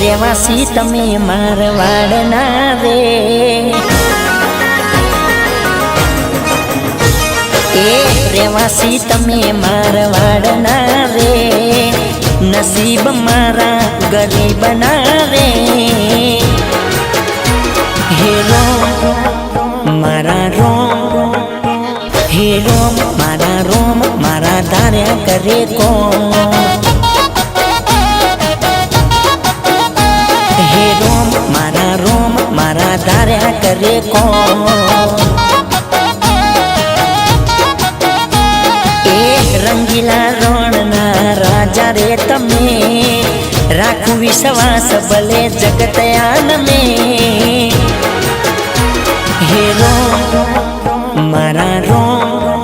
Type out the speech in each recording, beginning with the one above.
રેવાસી તમે મારવાડના રે એ રેવાસી તમે મારવાડના રે નસીબ મારા ગરીબના રે હે રોમ મારા રોમ હે રોમ મારા રોમ મારા ધાર્યા કરે કોણ રાખું વિશ્વાસ ભલે જગતયાન મે હે રોમ મારા રોમ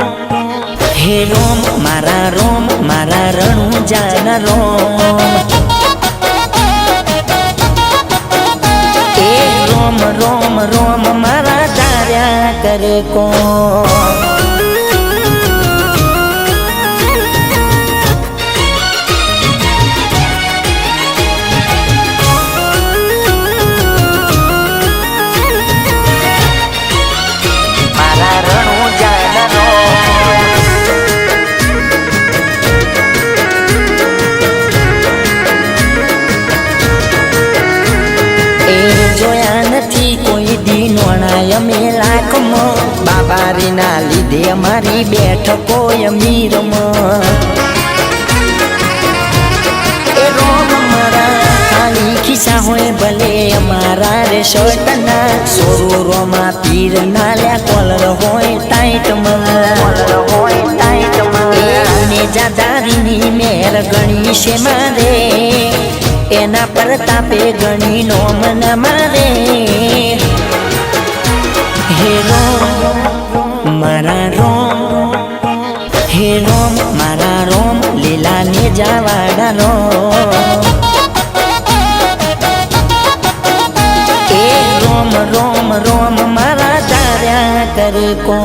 હે રોમ મારા રોમ મારા રણુ જાન રોમ એ રોમ રોમ રોમ મારા ધાર્યા કરે બાબારીના લીધે અમારી બેઠકો અમીરમાં ખિસ્સા હોય, ભલે અમારા રે શર્ટના સોરોમાં તીર ના લ્યા કોલર હોય ટાઈટમાં. હોય ટાઈટમાં જાદારીની મેર ગણી છે મારે. એના પર તાપે ગણી નો મન મારે. હે રોમ મારા રોમ લીલા ને જાવાડા રોમ એ રોમ રોમ રોમ મારા તાર્યા કર કો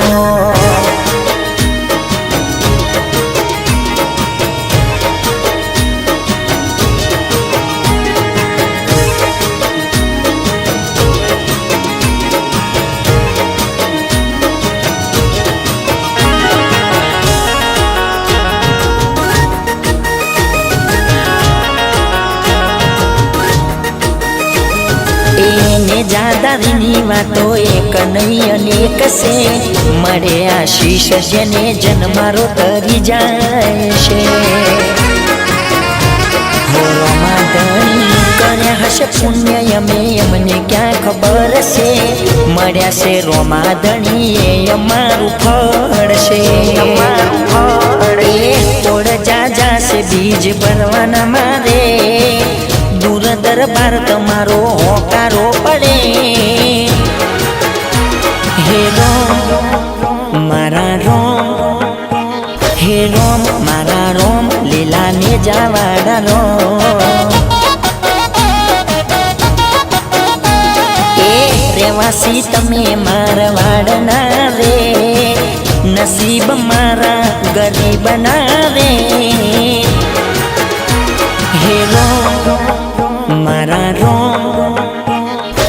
એને જાદારીની વાતો એક નહીં અનેક છે. મળે આશીષ જેને જન્મારો તરી જાય છે. કર્યા હશે પુણ્ય અમે અમને ક્યાં ખબર છે? મળ્યા છે રોમા ધણી એ અમારું ફળ છે. એ કોડ જાજા છે બીજ ભરવાના મારે. દૂર દરબાર તમારો રોમ મારા રોમ લીલા ને જાવાડા રોમ એ રેવાસી તમે મારવાડના રે નસીબ મારા ગરીબના રે હે રોમ મારા રોમ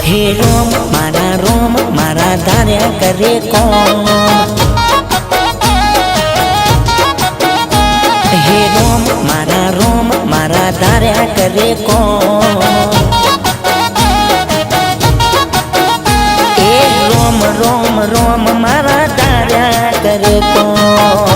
હે રોમ મારા રોમ મારા ધાર્યા કરે કોણ ધાર્યા કરે કોણ? એ રોમ રોમ રોમ મારા ધાર્યા કરે કોણ?